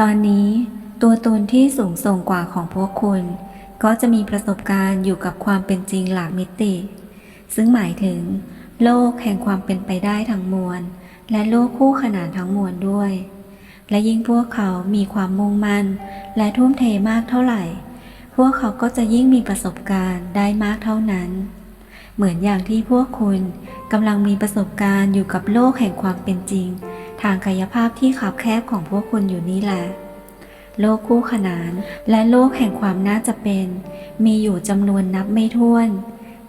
ตอนนี้ตัวตนที่สูงส่งกว่าของพวกคุณ ก็จะมีประสบการณ์อยู่กับความเป็นจริงหลากมิติ ซึ่งหมายถึง โลกแห่งความเป็นไปได้ทั้งมวล และโลกคู่ขนานทั้งมวลด้วย และยิ่งพวกเขามีความมุ่งมั่น และทุ่มเทมากเท่าไหร่ พวกเขาก็จะยิ่งมีประสบการณ์ได้มากเท่านั้น เหมือนอย่างที่พวกคุณกำลังมีประสบการณ์อยู่กับโลกแห่งความเป็นจริง ทางกายภาพที่ขับแคบของพวกคุณอยู่นี่แหละ โลกคู่ขนานและโลกแห่งความน่าจะเป็น มีอยู่จำนวนนับไม่ถ้วน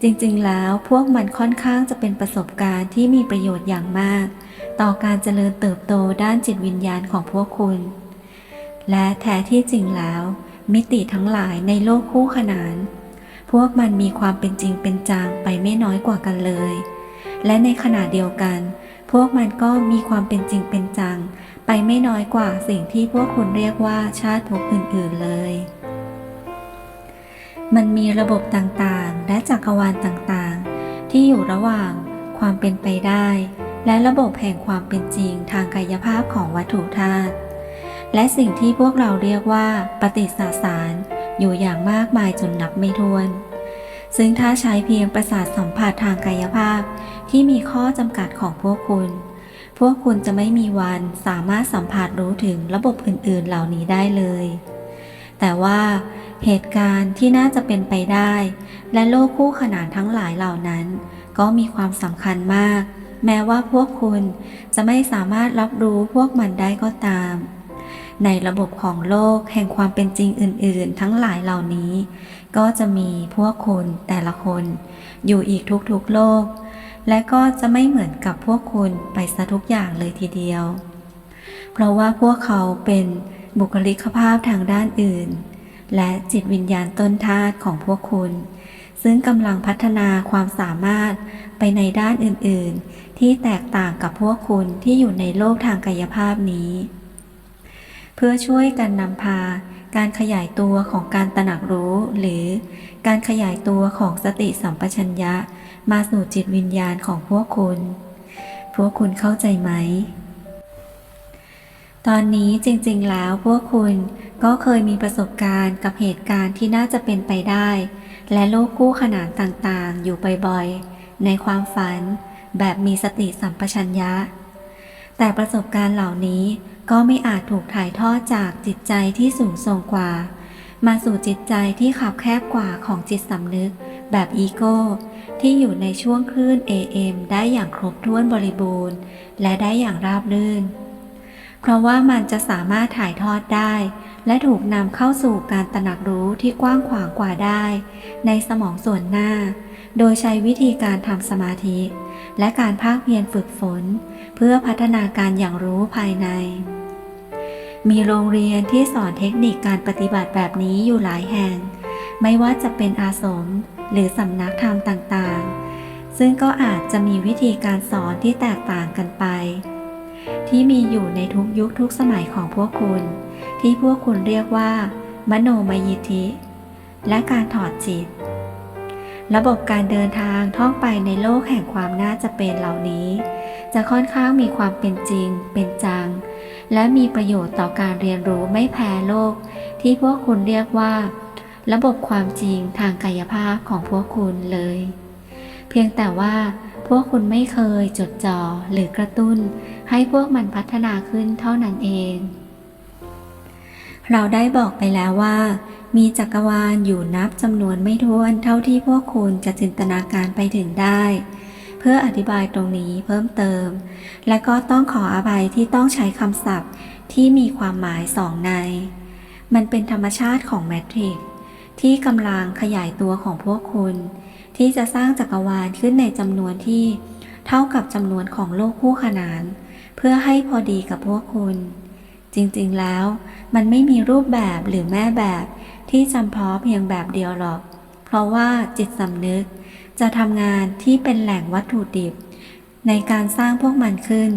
จริงๆ แล้วพวกมันค่อนข้างจะเป็นประสบการณ์ที่มีประโยชน์อย่างมาก ต่อการเจริญเติบโตด้านจิตวิญญาณของพวกคุณ และแท้ที่จริงแล้ว มิติทั้งหลายในโลกคู่ขนาน พวกมันมีความเป็นจริงเป็นจังไปไม่น้อยกว่ากันเลย และในขณะเดียวกัน พวกมันก็มีความเป็นจริงเป็นจัง ไปไม่น้อยกว่าสิ่งที่พวกคุณเรียกว่าชาติภพอื่น ๆ เลย มันมีระบบต่างๆ และจักรวาลต่างๆ ที่อยู่ระหว่างความเป็นไปได้ และระบบแห่งความเป็นจริงทางกายภาพของวัตถุธาตุและสิ่งที่พวกเราเรียกว่าปฏิสสารอยู่อย่างมากมายจนนับไม่ถ้วน ซึ่งถ้าใช้เพียงประสาทสัมผัสทางกายภาพ ที่มีข้อจำกัดของพวกคุณ พวกคุณจะไม่มีวันสามารถสัมผัสรู้ถึงระบบอื่น ๆ เหล่านี้ได้เลย แต่ว่าเหตุการณ์ที่น่าจะเป็นไปได้ และโลกคู่ขนานทั้งหลายเหล่านั้น ก็มีความสำคัญมาก แม้ว่าพวกคุณจะไม่สามารถรับรู้พวกมันได้ก็ตามในระบบของโลกแห่งความเป็นจริงอื่น ๆ ทั้งหลายเหล่านี้ ก็จะมีพวกคุณแต่ละคน อยู่อีกทุกๆโลก และก็จะไม่เหมือนกับพวกคุณไปซะทุกอย่างเลยทีเดียว เพราะว่าพวกเขาเป็นบุคลิกภาพทางด้านอื่น และจิตวิญญาณต้นธาตุของพวกคุณ ซึ่งกำลังพัฒนาความสามารถไปในด้านอื่นๆ ที่แตกต่างกับพวกคุณที่อยู่ในโลกทางกายภาพนี้ เพื่อช่วยกันนำพา การขยายตัวของการตระหนักรู้ หรือการขยายตัวของสติสัมปชัญญะ มาสู่จิตวิญญาณของพวกคุณ พวกคุณเข้าใจไหม ตอนนี้จริงๆแล้วพวกคุณก็เคยมีประสบการณ์กับเหตุการณ์ที่น่าจะเป็นไปได้ และโลกคู่ขนานต่างๆ อยู่บ่อยๆ ในความฝัน แบบมีสติสัมปชัญญะ แต่ประสบการณ์เหล่านี้ ก็ไม่อาจถูกถ่ายทอดจากจิตใจที่สูงส่งกว่า มาสู่จิตใจที่ขับแคบกว่าของจิตสำนึก แบบอีโก้ ที่อยู่ในช่วงคลื่น AM ได้อย่างครบถ้วนบริบูรณ์ และได้อย่างราบรื่น เพราะว่ามันจะสามารถถ่ายทอดได้ และถูกนำเข้าสู่การตระหนักรู้ที่กว้างขวางกว่าได้ ในสมองส่วนหน้า โดยใช้วิธีการทำสมาธิ และการภาคเพียรฝึกฝน เพื่อพัฒนาการอย่างรู้ภายใน มีโรงเรียนที่สอนเทคนิคการปฏิบัติแบบนี้อยู่หลายแห่ง ไม่ว่าจะเป็นอาสมหรือสำนักธรรมต่างๆ ซึ่งก็อาจจะมีวิธีการสอนที่แตกต่างกันไป ที่มีอยู่ในทุกยุคทุกสมัยของพวกคุณ ที่พวกคุณเรียกว่า มโนมยิทธิ และการถอดจิต ระบบการเดินทางท่องไปในโลกแห่งความน่าจะเป็นเหล่านี้ จะค่อนข้างมีความเป็นจริง เป็นจัง และมีประโยชน์ต่อการเรียนรู้ไม่แพ้โลก ที่พวกคุณเรียกว่า ระบบความจริงทางกายภาพของพวกคุณเลย เพียงแต่ว่าพวกคุณไม่เคยจดจ่อหรือกระตุ้นให้พวกมันพัฒนาขึ้นเท่านั้นเอง เราได้บอกไปแล้วว่า มีจักรวาลอยู่นับจำนวนไม่ถ้วนเท่าที่พวกคุณจะจินตนาการไปถึงได้ เพื่ออธิบายตรงนี้เพิ่มเติม และก็ต้องขออภัยที่ต้องใช้คำศัพท์ที่มีความหมายสองใน มันเป็นธรรมชาติของแมทริกซ์ที่กำลังขยายตัวของพวกคุณ ที่จะสร้างจักรวาลขึ้นในจำนวนที่เท่ากับจำนวนของโลกคู่ขนาน เพื่อให้พอดีกับพวกคุณ จริงๆแล้ว มันไม่มีรูปแบบหรือแม่แบบที่จำเพาะเพียงแบบเดียวหรอก เพราะว่าจิตสำนึก จะทำงานที่เป็นแหล่งวัตถุดิบ ในการสร้างพวกมันขึ้น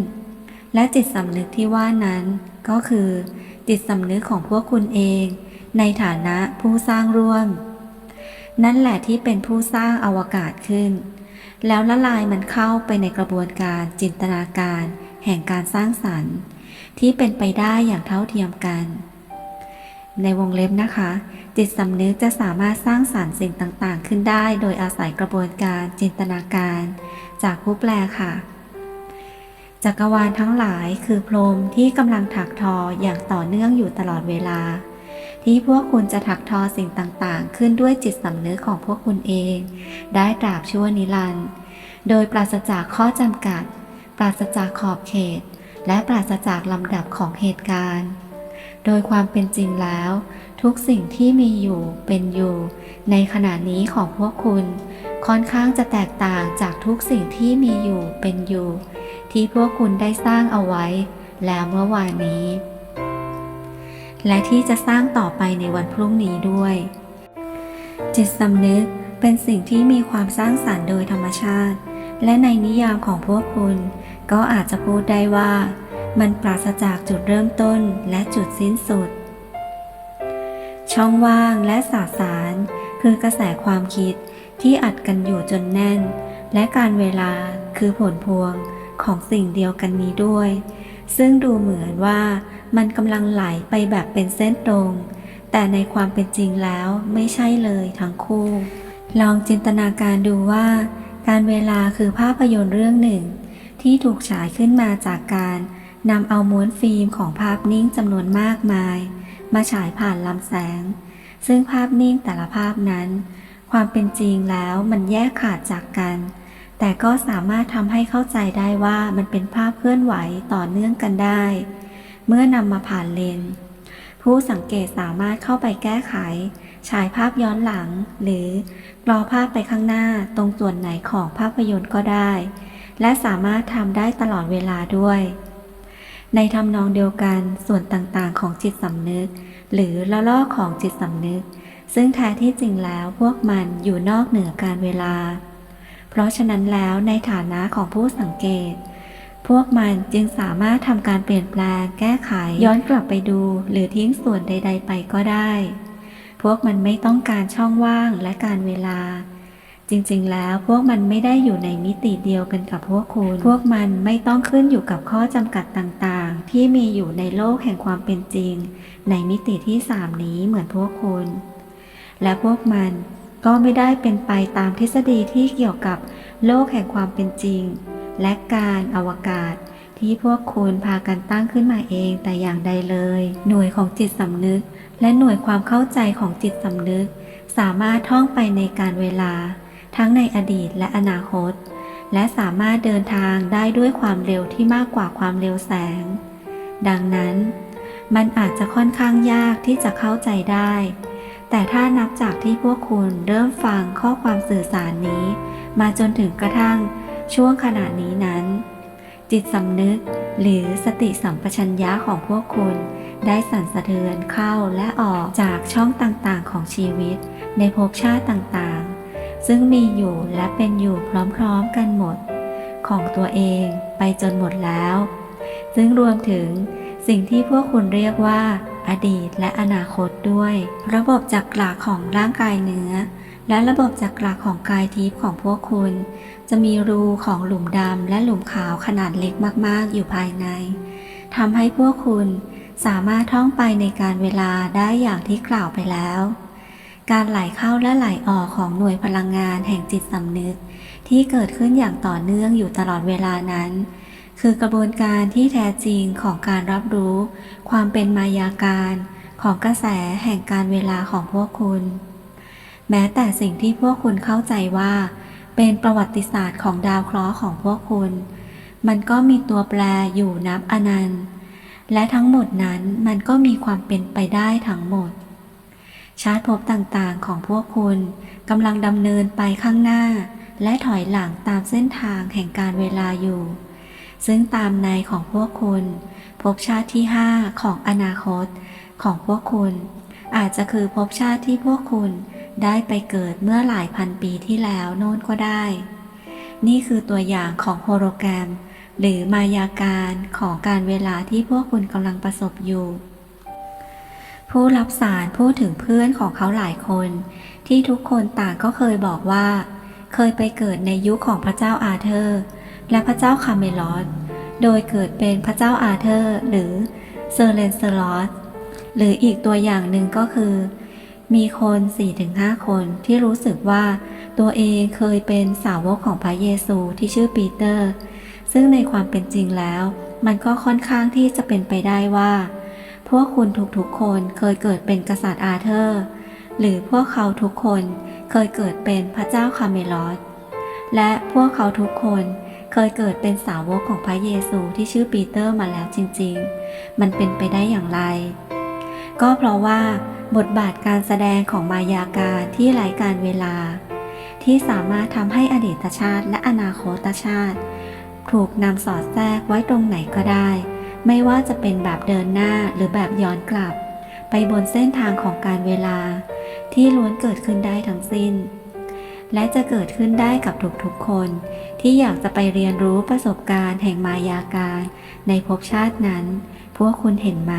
และจิตสำนึกที่ว่านั้น ก็คือ จิตสำนึกของพวกคุณเอง ในฐานะผู้สร้างร่วม นั่นแหละที่เป็นผู้สร้างอวกาศขึ้น แล้วละลายมันเข้าไปในกระบวนการจินตนาการ แห่งการสร้างสรรค์ ที่เป็นไปได้อย่างเท่าเทียมกัน ในวงเล็บนะคะ จิตสำนึกจะสามารถสร้างสารรค์สิ่งต่างๆ ขึ้นได้โดยอาศัยกระบวนการจินตนาการ จากผู้แปลค่ะ จักรวาลทั้งหลายคือพรมที่กำลังถักทออย่างต่อเนื่องอยู่ตลอดเวลา ที่พวกคุณจะถักทอสิ่งต่างๆ ขึ้นด้วยจิตสำนึกของพวกคุณเอง ได้ตราบชั่วนิรันดร์โดยปราศจากข้อจำกัด ปราศจากขอบเขต และปราศจากลำดับของเหตุการณ์ โดยความเป็นจริงแล้ว ทุกสิ่งที่มีอยู่เป็นอยู่ ในขณะนี้ของพวกคุณ ค่อนข้างจะแตกต่างจากทุกสิ่งที่มีอยู่เป็นอยู่ ที่พวกคุณได้สร้างเอาไว้ แล้วเมื่อวานนี้ และที่จะสร้างต่อไปในวันพรุ่งนี้ด้วย จิตสำนึกเป็นสิ่งที่มีความสร้างสรรค์โดยธรรมชาติ และในนิยามของพวกคุณ ก็อาจจะพูดได้ว่ามันปราศจากจุดเริ่มต้นและจุดสิ้นสุด ช่องว่างและสาสาร คือกระแสความคิดที่อัดกันอยู่จนแน่น และการเวลาคือผลพวงของสิ่งเดียวกันนี้ด้วย ซึ่งดูเหมือนว่ามันกำลังไหลไปแบบเป็นเส้นตรง แต่ในความเป็นจริงแล้วไม่ใช่เลยทั้งคู่ ลองจินตนาการดูว่า การเวลาคือภาพยนตร์เรื่องหนึ่ง ที่ถูกฉายขึ้นมาจากการนำเอาม้วนฟิล์มของภาพนิ่งจำนวนมากมาย มาฉายผ่านลำแสง ซึ่งภาพนิ่งแต่ละภาพนั้น ความเป็นจริงแล้วมันแยกขาดจากกัน แต่ก็สามารถทำให้เข้าใจได้ว่ามันเป็นภาพเคลื่อนไหวต่อเนื่องกันได้ เมื่อนำมาผ่านเลนส์ผู้สังเกตสามารถเข้าไปแก้ไข ฉายภาพย้อนหลัง หรือกรอภาพไปข้างหน้าตรงส่วนไหนของภาพยนตร์ก็ได้ และสามารถทำได้ตลอดเวลาด้วย ในทำนองเดียวกันส่วนต่างๆ ของจิตสำนึก หรือละลอกของจิตสำนึก ซึ่งแท้ที่จริงแล้วพวกมันอยู่นอกเหนือการเวลา เพราะฉะนั้นแล้วในฐานะของผู้สังเกต พวกมันจึงสามารถทำการเปลี่ยนแปลง แก้ไข ย้อนกลับไปดู หรือทิ้งส่วนใด ๆ ไปก็ได้ พวกมันไม่ต้องการช่องว่างและการเวลา จริงๆ แล้วพวกมันไม่ได้อยู่ในมิติเดียวกันกับพวกคุณ พวกมันไม่ต้องขึ้นอยู่กับข้อจำกัดต่างๆ ที่มีอยู่ในโลกแห่งความเป็นจริง ในมิติที่สามนี้เหมือนพวกคุณ และพวกมันก็ไม่ได้เป็นไปตามทฤษฎีที่เกี่ยวกับโลกแห่งความเป็นจริง และการอวกาศที่พวกคุณพากันตั้งขึ้นมาเองแต่อย่างใดเลย หน่วยของจิตสำนึก และหน่วยความเข้าใจของจิตสำนึก สามารถท่องไปในการเวลา ทั้งในอดีตและอนาคต และสามารถเดินทางได้ด้วยความเร็วที่มากกว่าความเร็วแสง ดังนั้น มันอาจจะค่อนข้างยากที่จะเข้าใจได้ แต่ถ้านับจากที่พวกคุณเริ่มฟังข้อความสื่อสารนี้ มาจนถึงกระทั่งช่วงขณะนี้นั้น จิตสำนึกหรือสติสัมปชัญญะของพวกคุณได้สั่นสะเทือนเข้าและออกจากช่องต่างๆของชีวิตในภพชาติต่างๆ ซึ่งมีอยู่และเป็นอยู่พร้อมๆกันหมด ของตัวเองไปจนหมดแล้ว ซึ่งรวมถึงสิ่งที่พวกคุณเรียกว่า อดีตและอนาคตด้วย ระบบจักระของร่างกายเนื้อ และระบบจักระของกายทิพย์ของพวกคุณ จะมีรูของหลุมดำและหลุมขาวขนาดเล็กมากๆอยู่ภายในทำให้พวกคุณสามารถท่องไปในการเวลาได้อย่างที่กล่าวไปแล้ว การไหลเข้าและไหลออกของหน่วยพลังงานแห่งจิตสำนึก ที่เกิดขึ้นอย่างต่อเนื่องอยู่ตลอดเวลานั้น คือกระบวนการที่แท้จริงของการรับรู้ ความเป็นมายาการของกระแสแห่งการเวลาของพวกคุณ แม้แต่สิ่งที่พวกคุณเข้าใจว่า เป็นประวัติศาสตร์ของดาวเคราะห์ของพวกคุณ มันก็มีตัวแปรอยู่นับอนันต์ และทั้งหมดนั้นมันก็มีความเป็นไปได้ทั้งหมด ชาติภพต่างๆของพวกคุณกำลังดำเนินไปข้างหน้า และถอยหลังตามเส้นทางแห่งการเวลาอยู่ ซึ่งตามในของพวกคุณภพชาติที่ห้าของอนาคตของพวกคุณ อาจจะคือภพชาติที่พวกคุณได้ไปเกิดเมื่อหลายพันปีที่แล้วโน่นก็ได้ นี่คือตัวอย่างของโฮโลแกรม หรือมายาการของการเวลาที่พวกคุณกำลังประสบอยู่ ผู้รับสารพูดถึงเพื่อนของเขาหลายคน ที่ทุกคนต่างก็เคยบอกว่า เคยไปเกิดในยุคของพระเจ้าอาเธอร์ และพระเจ้าคาเมลอสโดยเกิดเป็นพระเจ้าอาเธอร์ หรือเซอร์เลนเซอรอสหรืออีกตัวอย่างหนึ่งก็คือ มีคน 4-5 คนที่รู้สึกว่าตัวเองเคยเป็นสาวกของพระเยซูที่ชื่อปีเตอร์ ซึ่งในความเป็นจริงแล้ว มันก็ค่อนข้างที่จะเป็นไปได้ว่า พวกคุณทุกๆคนเคยเกิดเป็นกษัตริย์อาเธอร์ หรือพวกเขาทุกคนเคยเกิดเป็นพระเจ้าคาเมลอสและพวกเขาทุกคนเคยเกิดเป็นสาวกของพระเยซูที่ชื่อปีเตอร์มาแล้วจริงๆ มันเป็นไปได้อย่างไร ก็เพราะว่าบทบาทการแสดงของมายาการที่ไร้การเวลา ที่สามารถทำให้อดีตชาติและอนาคตชาติ ถูกนำสอดแทรกไว้ตรงไหนก็ได้ ไม่ว่าจะเป็นแบบเดินหน้าหรือแบบย้อนกลับ ไปบนเส้นทางของการเวลา ที่ล้วนเกิดขึ้นได้ทั้งสิ้น และจะเกิดขึ้นได้กับทุกๆคน ที่อยากจะไปเรียนรู้ประสบการณ์แห่งมายาการ ในภพชาตินั้น พวกคุณเห็นไหม